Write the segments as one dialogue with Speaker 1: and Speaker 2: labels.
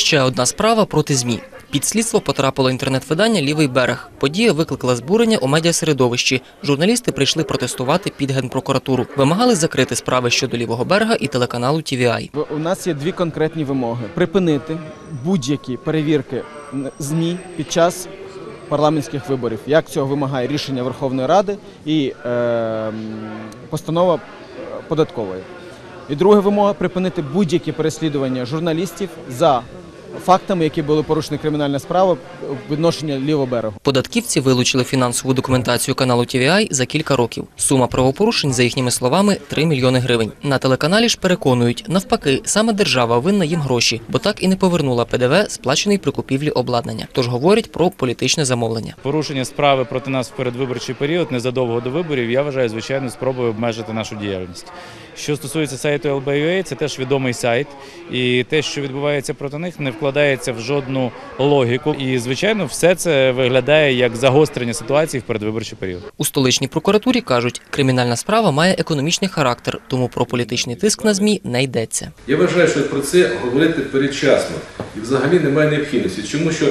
Speaker 1: Ще одна справа проти ЗМІ. Під слідство потрапило інтернет-видання Лівий берег. Подія викликала збурення у медіасередовищі. Журналісти прийшли протестувати під генпрокуратуру. Вимагали закрити справи щодо лівого берега і телеканалу TVI.
Speaker 2: У нас є дві конкретні вимоги: припинити будь-які перевірки ЗМІ під час парламентських виборів, як цього вимагає рішення Верховної Ради і е, постанова податкової. І друга вимога припинити будь-які переслідування журналістів за фактами, які були порушені кримінальна справа відношення лівого берегу.
Speaker 1: Податківці вилучили фінансову документацію каналу TVI за кілька років. Сума правопорушень, за їхніми словами, 3 мільйони гривень. На телеканалі ж переконують, навпаки, саме держава винна їм гроші, бо так і не повернула ПДВ, сплачений при купівлі обладнання. Тож говорять про політичне замовлення.
Speaker 3: Порушення справи проти нас в передвиборчий період незадовго до виборів. Я вважаю, звичайно, спробою обмежити нашу діяльність. Що стосується сайту LBUA, це теж відомий сайт, і те, що відбувається проти них, не вкладається в жодну логіку. І звичайно, все це виглядає як загострення ситуації в передвиборчий період.
Speaker 1: У столичній прокуратурі кажуть, кримінальна справа має економічний характер, тому про політичний тиск на змі не йдеться.
Speaker 4: Я вважаю, що про це говорити передчасно і взагалі немає необхідності, чому що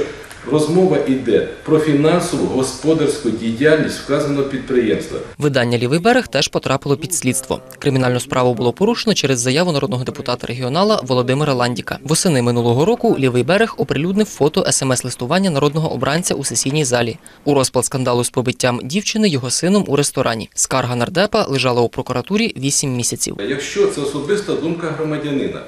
Speaker 4: розмова йде про фінансову господарську діяльність вказаного підприємства.
Speaker 1: Видання Лівий берег теж потрапило під слідство. Кримінальну справу було порушено через заяву народного депутата регіонала Володимира Ландіка. Восени минулого року Лівий берег оприлюднив фото смс-листування народного обранця у сесійній залі. У розпал скандалу з побиттям дівчини його сином у ресторані. Скарга нардепа лежала у прокуратурі 8 місяців.
Speaker 4: Якщо це особиста думка громадянина,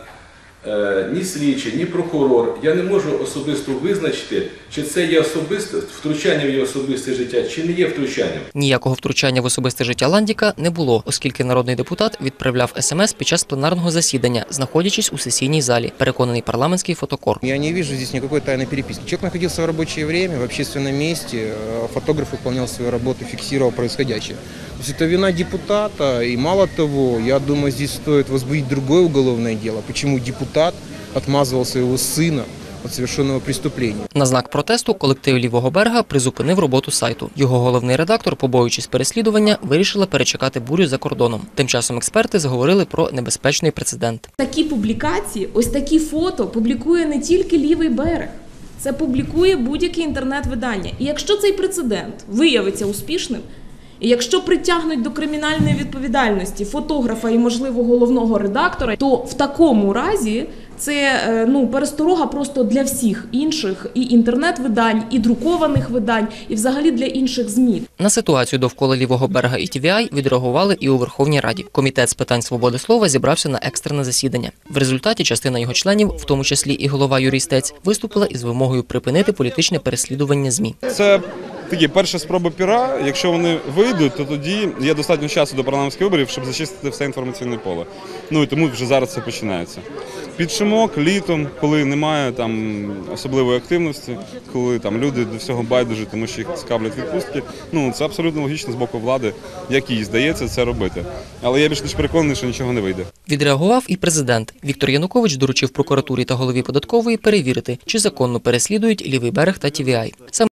Speaker 4: ні слідчий, ні прокурор, я не можу особисто визначити, чи це є особисте втручання в його особисте життя, чи не є втручанням.
Speaker 1: Ніякого втручання в особисте життя Ландіка не було, оскільки народний депутат відправляв смс під час пленарного засідання, знаходячись у сесійній залі. Переконаний парламентський фотокор.
Speaker 5: Я не вижу здесь никакой тайной переписки. Человек находился в рабочее время, в общественном месте, э, фотограф выполнял свою работу, фиксировал происходящее. То есть это вина депутата, и мало того, я думаю, здесь стоит возбудить другое уголовное дело. Почему депутат отмазывал своего сына от совершенного преступления?
Speaker 1: На знак протесту колектив лівого берега призупинив роботу сайту. Його головний редактор, побоюючись переслідування, вирішила перечекати бурю за кордоном. Тим часом експерти заговорили про небезпечний прецедент.
Speaker 6: Такі публікації, ось такі фото публікує не тільки лівий берег. Це публікує будь-яке інтернет-видання. І якщо цей прецедент виявиться успішним, і якщо притягнуть до кримінальної відповідальності фотографа і, можливо, головного редактора, то в такому разі це е, ну пересторога просто для всіх інших і інтернет-видань, і друкованих видань, і взагалі для інших змі.
Speaker 1: На ситуацію довкола лівого берега і TVI відреагували і у Верховній Раді. Комітет з питань свободи слова зібрався на екстрене засідання. В результаті частина його членів, в тому числі і голова Юрій Стець, виступила із вимогою припинити політичне переслідування змі.
Speaker 7: Це такі перші спроби піра. Якщо вони вийдуть, то тоді є достатньо часу до парламентських виборів, щоб зачистити все інформаційне поле. Ну і тому вже зараз це починається. Під шумок, літом, коли немає там особливої активності, коли там люди до всього байдужі, тому що їх цікавлять відпустки. Ну це абсолютно логічно з боку влади, як їй здається це робити. Але я більш ніж переконаний, що нічого не вийде.
Speaker 1: Відреагував і президент. Віктор Янукович доручив прокуратурі та голові податкової перевірити, чи законно переслідують лівий берег та. Саме